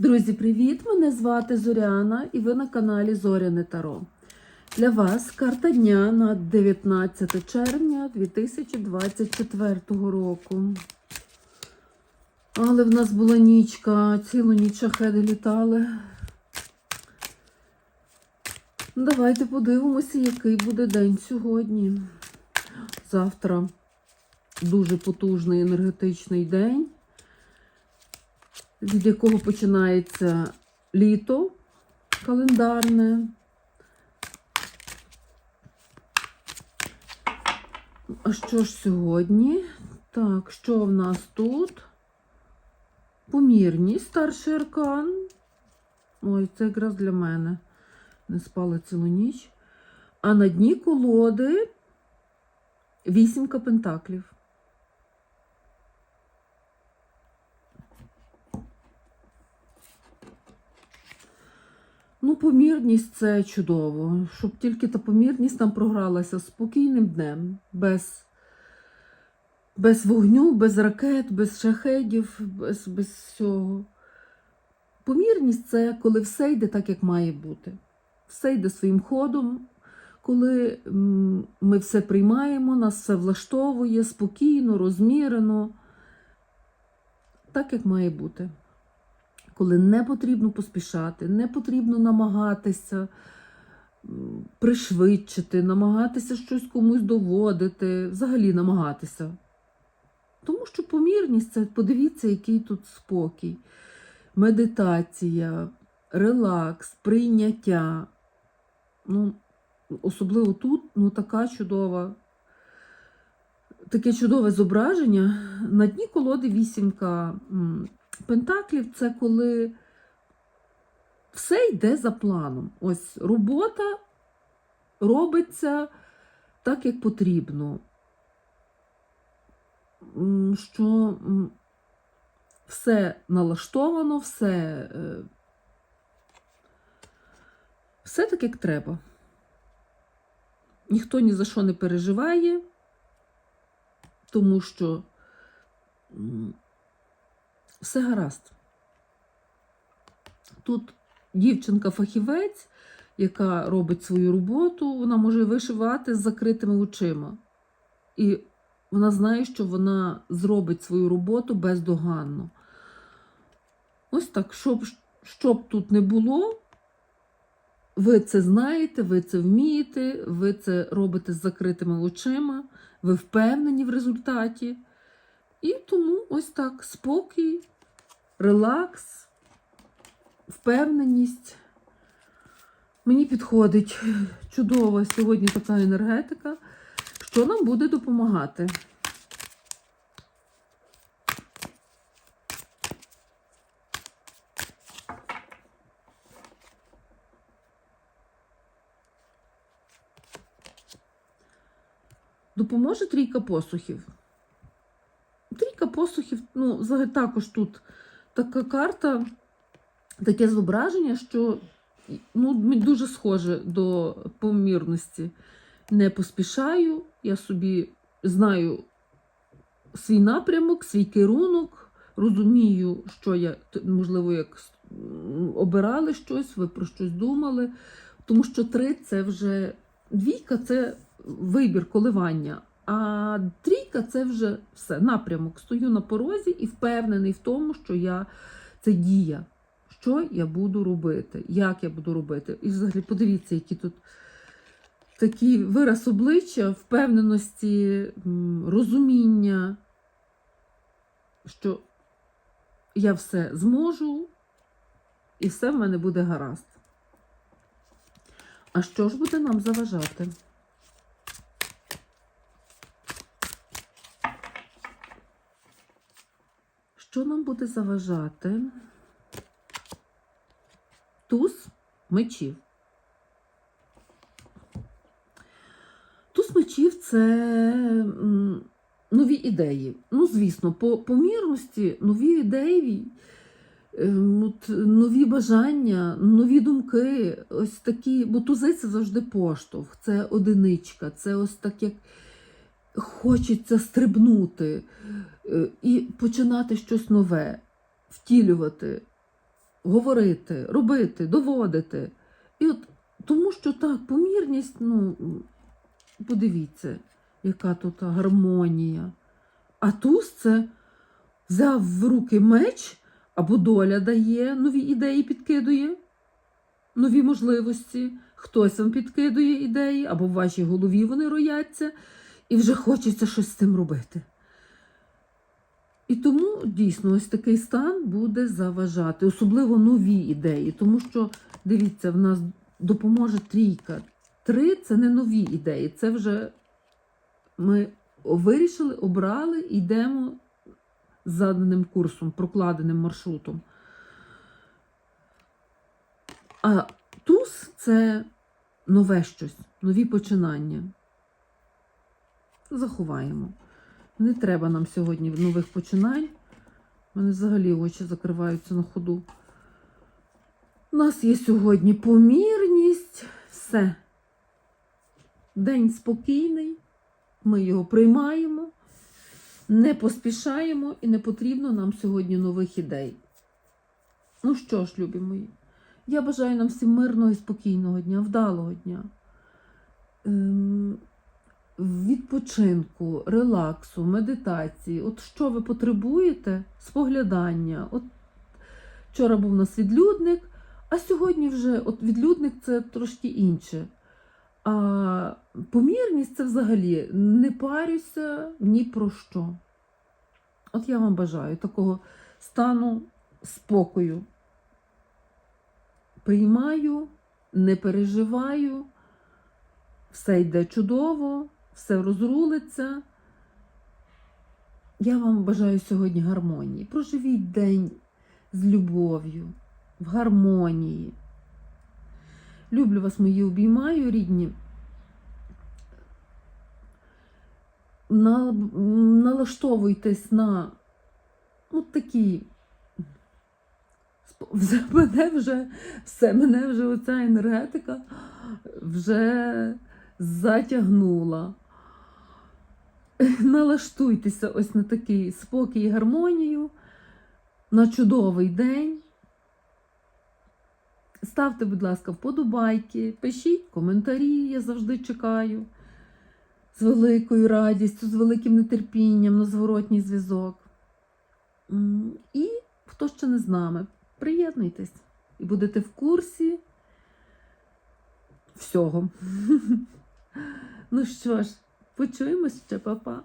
Друзі, привіт! Мене звати Зоряна і ви на каналі Зоряне Таро. Для вас карта дня на 19 червня 2024 року. Але в нас була нічка, цілу ніч шахеди літали. Давайте подивимося, який буде день сьогодні. Завтра дуже потужний енергетичний день від якого починається літо календарне. А що ж сьогодні? Так, що в нас тут? Помірність, старший аркан. Ой, це якраз для мене. Не спала цілу ніч. А на дні колоди вісімка пентаклів. Ну, помірність це чудово. Щоб тільки та помірність нам програлася спокійним днем, без, без вогню, без ракет, без шахедів, без, без всього. Помірність це коли все йде так, як має бути. Все йде своїм ходом, коли ми все приймаємо, нас все влаштовує спокійно, розмірено, так, як має бути коли не потрібно поспішати, не потрібно намагатися пришвидшити, намагатися щось комусь доводити, взагалі намагатися. Тому що помірність це, подивіться, який тут спокій, медитація, релакс, прийняття. Ну, Особливо тут ну, така чудова, таке чудове зображення. На дні колоди вісімка Пентаклів це коли все йде за планом. Ось робота робиться так, як потрібно. Що все налаштовано, все, е, все так, як треба. Ніхто ні за що не переживає, тому що все гаразд. Тут дівчинка-фахівець, яка робить свою роботу, вона може вишивати з закритими очима. І вона знає, що вона зробить свою роботу бездоганно. Ось так, щоб, щоб тут не було, ви це знаєте, ви це вмієте, ви це робите з закритими очима, ви впевнені в результаті. І тому ось так спокій, релакс, впевненість. Мені підходить чудова сьогодні така енергетика, що нам буде допомагати. Допоможе трійка посухів. Посухів, ну, також тут така карта, таке зображення, що ну, дуже схоже до помірності. Не поспішаю, я собі знаю свій напрямок, свій керунок, розумію, що я, можливо, як обирали щось, ви про щось думали. Тому що три це вже двійка це вибір, коливання. А трійка це вже все, напрямок. Стою на порозі і впевнений в тому, що я це дія. Що я буду робити, як я буду робити. І взагалі, подивіться, які тут такий вираз обличчя, впевненості, розуміння, що я все зможу, і все в мене буде гаразд. А що ж буде нам заважати? Що нам буде заважати? Туз мечів. Туз мечів це нові ідеї. Ну, звісно, по помірності нові ідеї, ем, нові бажання, нові думки, ось такі, бо тузи це завжди поштовх, це одиничка, це ось так як хочеться стрибнути е, і починати щось нове, втілювати. говорити, робити, доводити. І от тому що так, помірність, ну, подивіться, яка тут гармонія. А туз це взяв в руки меч, або доля дає, нові ідеї підкидує, нові можливості. Хтось вам підкидує ідеї, або в вашій голові вони рояться, і вже хочеться щось з цим робити. І тому дійсно ось такий стан буде заважати, особливо нові ідеї, тому що, дивіться, в нас допоможе трійка. Три це не нові ідеї, це вже ми вирішили, обрали, йдемо заданим курсом, прокладеним маршрутом. А туз це нове щось, нові починання. Заховаємо. Не треба нам сьогодні нових починань. У мене взагалі очі закриваються на ходу. У нас є сьогодні помірність. Все. День спокійний. Ми його приймаємо, не поспішаємо і не потрібно нам сьогодні нових ідей. Ну що ж, любі мої, я бажаю нам всім мирного і спокійного дня, вдалого дня. Ем, відпочинку, релаксу, медитації. От що ви потребуєте? Споглядання. От вчора був у нас відлюдник, а сьогодні вже от відлюдник це трошки інше. А помірність це взагалі не парюся ні про що. От я вам бажаю такого стану спокою. Приймаю, не переживаю, все йде чудово, все розрулиться. Я вам бажаю сьогодні гармонії. Проживіть день з любов'ю, в гармонії. Люблю вас, мої обіймаю, рідні. Налаштовуйтесь на ну, такі. Мене вже все, мене вже оця енергетика вже затягнула. Налаштуйтеся ось на такий спокій і гармонію, на чудовий день. Ставте, будь ласка, вподобайки, пишіть коментарі, я завжди чекаю. З великою радістю, з великим нетерпінням на зворотній зв'язок. І хто ще не з нами, приєднуйтесь і будете в курсі всього. Ну що ж, почуємось ще, па-па.